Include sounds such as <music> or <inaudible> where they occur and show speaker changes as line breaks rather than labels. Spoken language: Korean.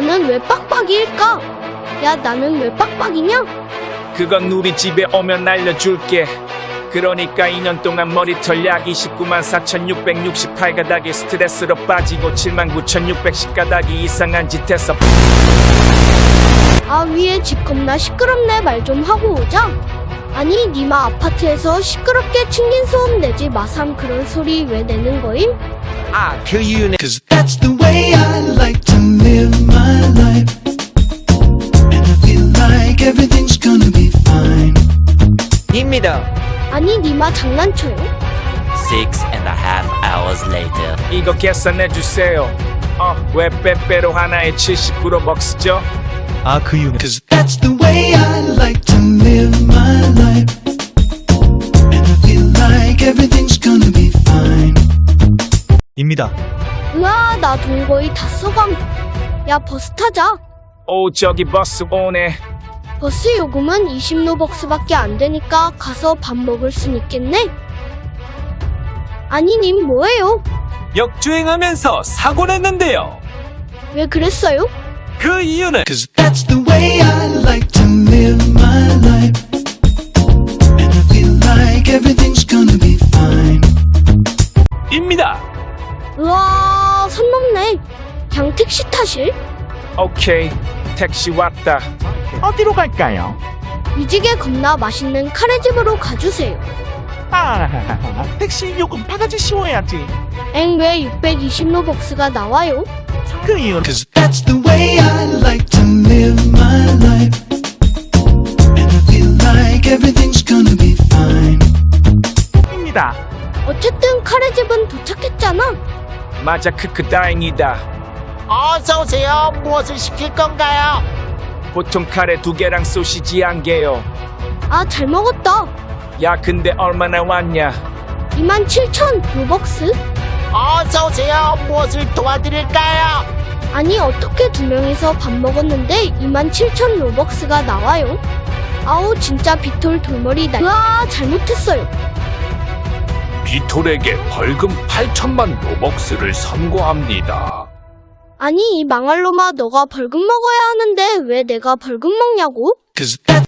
나는 왜 빡빡이일까? 야, 나는 왜 빡빡이냐?
그건 우리 집에 오면 알려줄게. 그러니까 2년 동안 머리털 약 29만 4,668 가닥이 스트레스로 빠지고 7만 9,610 가닥이 이상한 짓 해서
아, 위에 집 겁나 시끄럽네. 말 좀 하고 오자. 아니, 니마 아파트에서 시끄럽게 튕긴 소음 내지 마삼 그런 소리 왜 내는 거임?
아, 그 이유는
Cause that's the way my life. And I feel like everything's gonna be fine.
입니다.
아니, 니마 장난쳐요?
Six and a half hours later.
이거 계산해 주세요. 어, 왜 빼빼로 하나에 79로 먹쓰죠?
아 그 이유는
Cause that's the way I like to live my life. And I feel like everything's gonna be fine.
입니다.
으아, 나돈 거의 다 써감. 야, 버스 타자.
오, 저기 버스 오네.
버스 요금은 20로벅스밖에 안 되니까 가서 밥 먹을 순 있겠네? 아니, 님 뭐예요?
역주행하면서 사고 냈는데요.
왜 그랬어요?
그 이유는
Cause that's the way I like to live my life. And I feel like everything's gonna be fine.
입니다.
넘네. 그냥 택시 타실?
오케이, 택시 왔다.
어디로 갈까요?
위지개 겁나 맛있는 카레집으로 가주세요.
아, <laughs> 택시 요금 바가지 씌워야지.
엥, 왜 620로벅스가 나와요?
그 이유는
Cause that's the way I like to live my life. And I feel like everything's gonna be fine.
입니다.
어쨌든 카레집은 도착했잖아.
맞아, 크크 다행이다.
어서 오세요. 무엇을 시킬 건가요?
보통 카레 두 개랑 소시지 한 개요.
아, 잘 먹었다.
야, 근데 얼마나 왔냐?
27,000 로벅스?
어서 오세요. 무엇을 도와드릴까요?
아니, 어떻게 두 명이서 밥 먹었는데 27,000 로벅스가 나와요? 아우, 진짜 빅톨 돌머리다. 으아, 잘못했어요.
비톨에게 벌금 8천만 로벅스를 선고합니다.
아니, 이 망할 놈아, 너가 벌금 먹어야 하는데 왜 내가 벌금 먹냐고?
Cause that,